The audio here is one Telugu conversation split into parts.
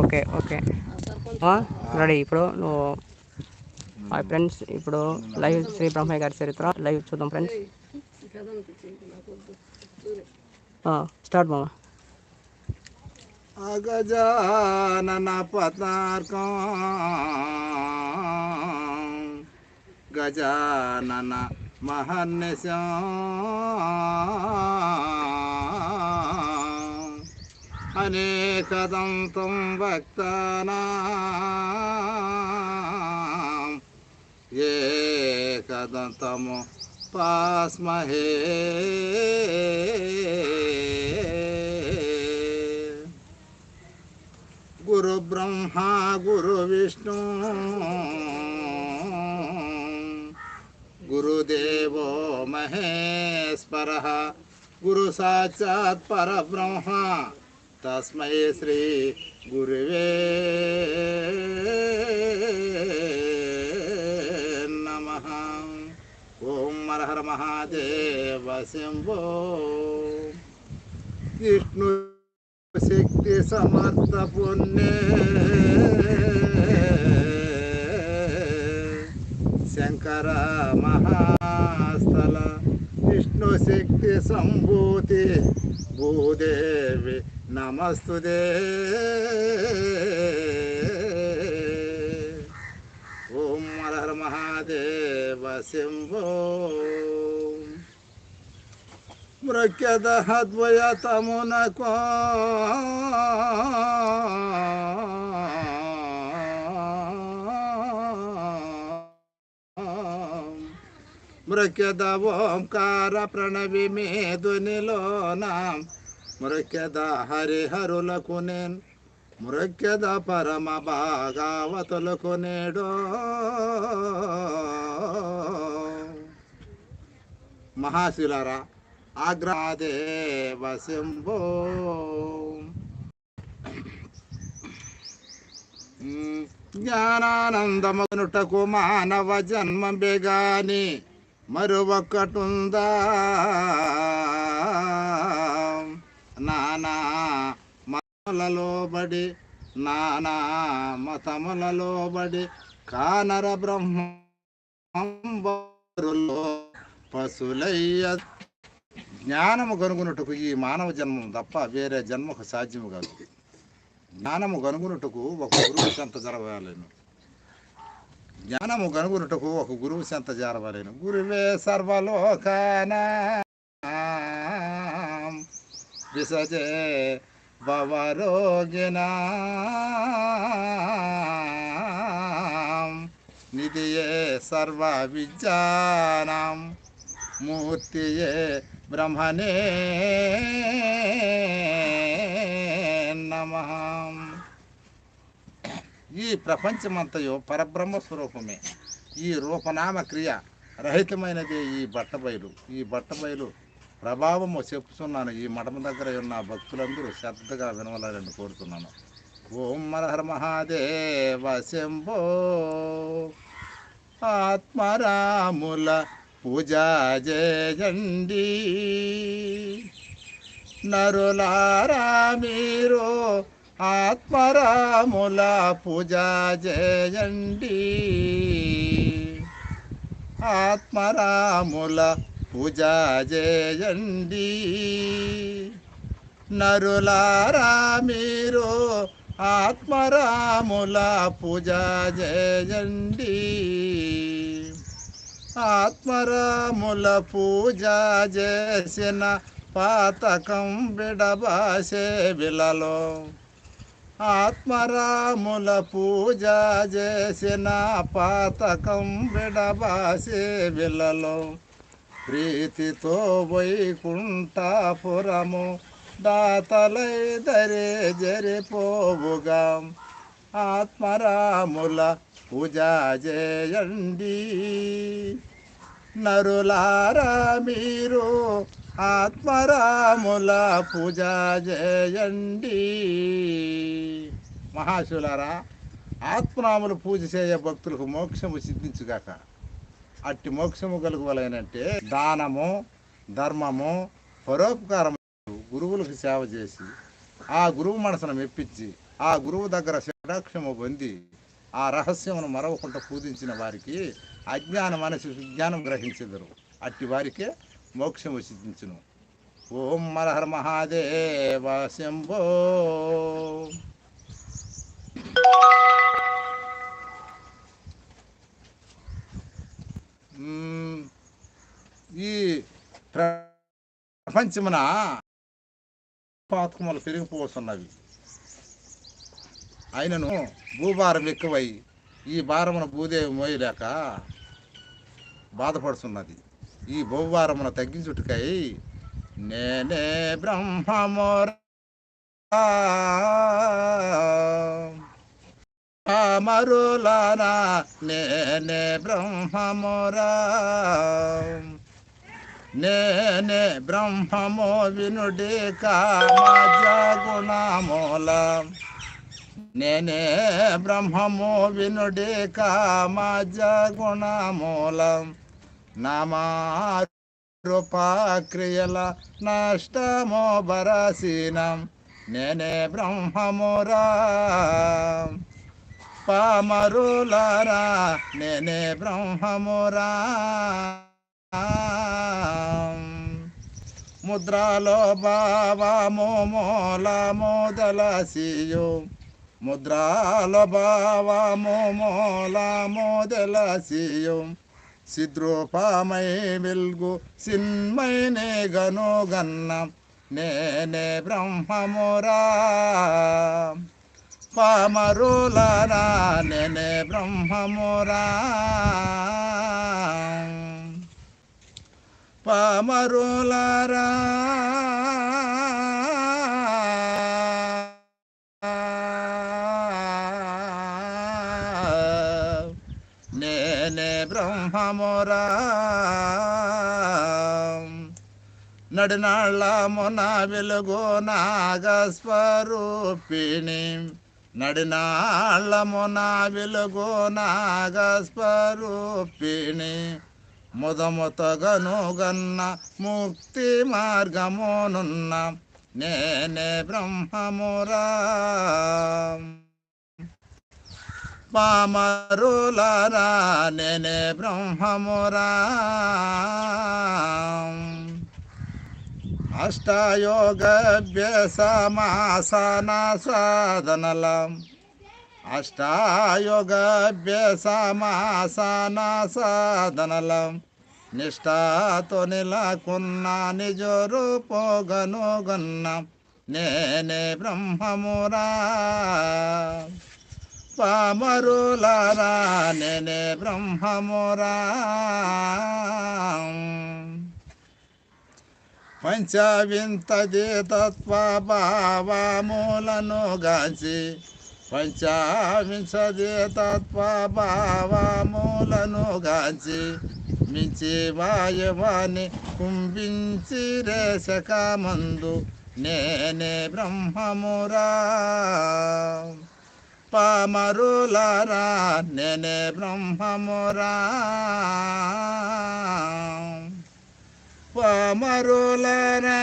Okay okay okay. రెడీ. ఇప్పుడు నువ్వు హాయ్ ఫ్రెండ్స్ ఇప్పుడు లైవ్ శ్రీ బ్రహ్మయ్య గారి చరిత్ర. లైవ్ చూద్దాం ఫ్రెండ్స్. స్టార్ట్ మామ. అగజానన పతార్కం. గజానన మహర్నిశం. अनेकदन्तं भक्तानां ये पास्महे। गुरुब्रह्मा गुरुविष्णु। गुरुदेव महेश्वरः। गुरुसाक्षात् परब्रह्मा। తస్మై శ్రీ గురువే నమ ఓం హర మహాదేవ శంభో విష్ణు శక్తి సమర్థ పుణ్యే శంకర మహాస్థల విష్ణు శక్తి సంభూతి భూదేవి नमस्तु दे ओम मलहर महादेव शिम्भो मृक्यदः द्वयतमुनको मृक्यद प्रणवी मे दुनिलो नाम మురక్యద హరిహరులకు నేను మురక్యద పరమ భాగావతులకు నేడు మహాశిలరా ఆగ్రాదేవ శంభో. జ్ఞానానందమనుటకు మానవ జన్మ బెగాని మరొకటుందా నానా మతములలో నానా మతములలోబడి కానర బ్రహ్మంబరులో పశులయ్య. జ్ఞానము కనుగొనుటకు ఈ మానవ జన్మం తప్ప వేరే జన్మకు సాధ్యము కాదు. జ్ఞానము కనుగొనుటకు ఒక గురువు చెంత జరగలేను. జ్ఞానము కనుగొనుటకు ఒక గురువు చెంత జరవలేను గురువే సర్వలోకానా. విసజే భవరోగిణ నిధియే సర్వ విద్యానాం మూర్తియే బ్రహ్మణే నమ ఈ ప్రపంచమంతయు పరబ్రహ్మ స్వరూపమే. ఈ రూపనామ క్రియ రహితమైనదే ఈ బట్టబయలు. ఈ బట్టబయలు ప్రభావము చెప్తున్నాను ఈ మఠం దగ్గర ఉన్న భక్తులందరూ శ్రద్ధగా వినవాలని కోరుతున్నాను. ఓం హర మహాదేవ శంభో. ఆత్మరాముల పూజా జయండి నరులారా మీరు ఆత్మరాముల పూజా జయండి ఆత్మరాముల పూజా జయండి నరులారా మీరు ఆత్మరాముల పూజా జయండి ఆత్మరాముల పూజ చేసిన పాతకం విడబాసే విలలో. ఆత్మరాముల పూజ చేసిన పాతకం విడబాసే విలలో. ప్రీతితో వైకుంఠాపురము దాతలై దరే జరిపోవుగా. ఆత్మరాముల పూజ చేయండి నరులారా మీరు ఆత్మరాముల పూజ చేయండి మహాశివులారా ఆత్మరాములు పూజ చేయ భక్తులకు మోక్షము సిద్ధించుగాక. అట్టి మోక్షము కలుగువలనంటే దానము ధర్మము పరోపకారం గురువులకు సేవ చేసి ఆ గురువు మనసును మెప్పించి ఆ గురువు దగ్గర షడాక్షము పొంది ఆ రహస్యమును మరవకుండా పూజించిన వారికి అజ్ఞాన మనసు విజ్ఞానం గ్రహించెదరు. అట్టి వారికే మోక్షము సిద్ధించును ఓం మరహర్ మహాదేవ శంభో. ఈ ప్రపంచమున పాతకములు పెరిగిపోతున్నవి. అయినను భూభారం ఎక్కువై ఈ భారమున భూదేవి మోయలేక బాధపడుతున్నది. ఈ భూభారమున తగ్గించుటకై నేనే బ్రహ్మమోరా. అమరులనా నేనే బ్రహ్మమురా. నేనే బ్రహ్మము వినుడి కామజగుణమూల నేనే బ్రహ్మము వినుడి కామజ గుణమూల నామా రూపాక్రియల నష్టమో బరసీనం. నేనే బ్రహ్మమురా. పామరులరా నేనే బ్రహ్మమురా. ముద్రాలో బావము మూల మొదలసియు ముద్రాలో బావము మూల మొదలసియు సిద్రూపమై వెల్గు సిన్మైనే గనుగన్న నేనే బ్రహ్మమురా. పామరులారా నేనే బ్రహ్మమురా. పామరులరా నేనే బ్రహ్మమురా. నడినాళ్ళ మొన వెలుగు నాగస్వరూపిణి. నడినాళ్ళమున వెలుగు నాగస్వరూపిణి. ముదముతగనుగన్న ముక్తి మార్గమునున్న నేనే బ్రహ్మమురా. పామరులారా నేనే బ్రహ్మమురా. అష్టాయోగభ్యసమాసన సాధనల అష్టాయోగభ్యసమాసన సాధనల నిష్ఠాతో నెలకొన్న నిజ రూపోగనుగన్న నేనే బ్రహ్మమురా. పామరులరా నేనే బ్రహ్మమురా. పంచవింతది తత్వ గాంచి పంచవింశది తత్వ గాంచి మించి వాయువాని కుంభించి రేశకమందు నేనే బ్రహ్మమురా. పామరులరా నేనే బ్రహ్మమురా. పామరులారా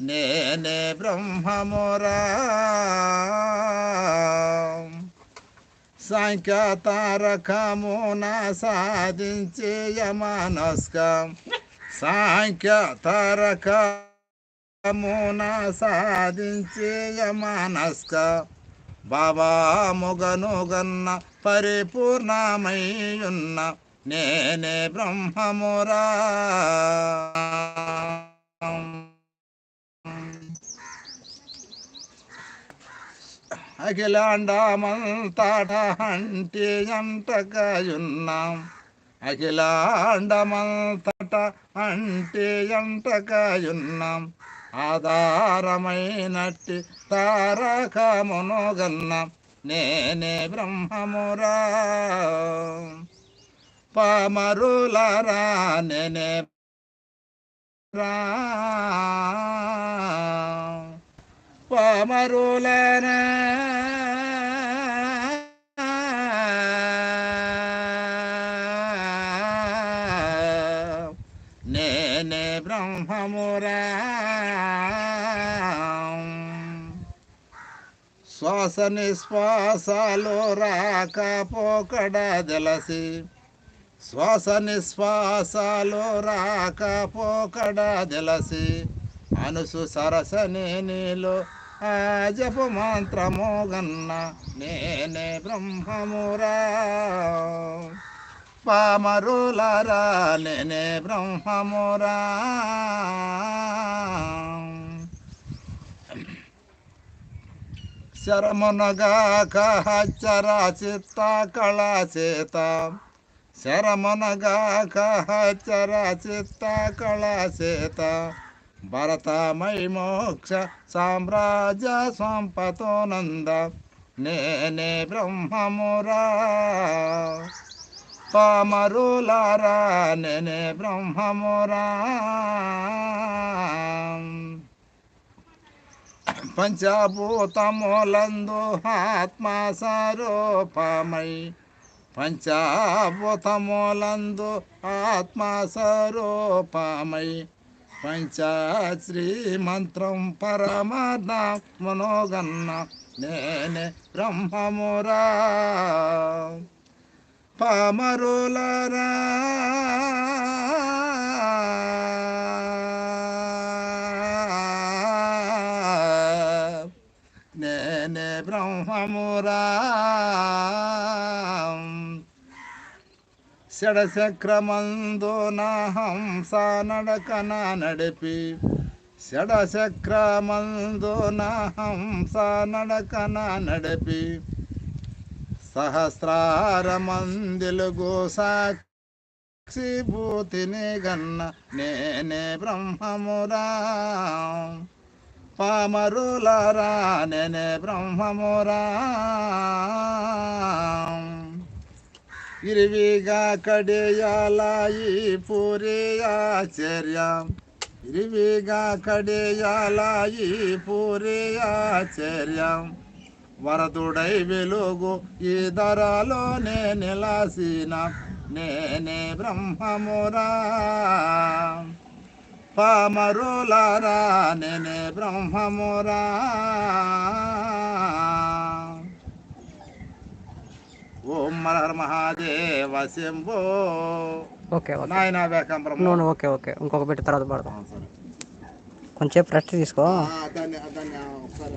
నేనే బ్రహ్మమురా సాంఖ్యతారకమున సాధించే యమనస్కం సాంఖ్య తారకమున సాధించే యమనస్క బాబా మొగను పరిపూర్ణమయ్యున్న నేనే బ్రహ్మమురా. అఖిలాండమంతట అంటే ఎంటకయున్నాం అఖిలాండమంతట అంటే ఎంటకయున్నాం ఆధారమైనట్టి తారకమునుగన్న నేనే బ్రహ్మమురా. పామరులరా నేనే రా పామరులరా శ్వాస నిశ్వాసాలు రాకపోకడ జలసి శ్వాస నిశ్వాసాలు రాకపోకడ దెలసి అనుసు సరసనే నీలో ఆ జప మంత్రము గన్న నేనే బ్రహ్మమురా. పామరులరా నేనే బ్రహ్మమురా. శరమునగాక హచ్చర చిత్త కళాచేత శరమునగాక హచ్చర చిత్త కళా భరతమై మోక్ష సామ్రాజ్య సంపతోనంద. నేనే బ్రహ్మమురా. పామరులారా నేనే బ్రహ్మమురా. పంచభూతములందు ఆత్మ స్వరూపమై పంచభూతములందు ఆత్మ స్వరూపమై పంచశ్రీ మంత్రం పరమాత్మ మనోగన్న నేనే బ్రహ్మమురా. పామరులరా బ్రహ్మమురా షడచక్రమందు నా హంస నడకన నడిపి షడచక్రమందు నా హంస నడకన నడిపి సహస్రార మందిలుగు సాక్షి భూతిని గన్న నేనే బ్రహ్మమురా పామరులారా నేనే బ్రహ్మమురా. ఇరివిగా కడియాల ఈ ఆచర్య ఇరివిగా కడియాల ఈ ఆచర్య వరదుడై వెలుగు ఈ ధరలోనే నిలాసిన నేనే బ్రహ్మమురా. పామరులారా నేనే బ్రహ్మమురా. ఓం మరహర మహాదేవ శంభో. Okay okay. నాయన వేకంబరం నువ్వు ఓకే ఓకే. ఇంకొక బిట్ తర్వాత పడతాం కొంచెం రెస్ట్ తీసుకో. దాన్ని దాన్ని ఒకసారి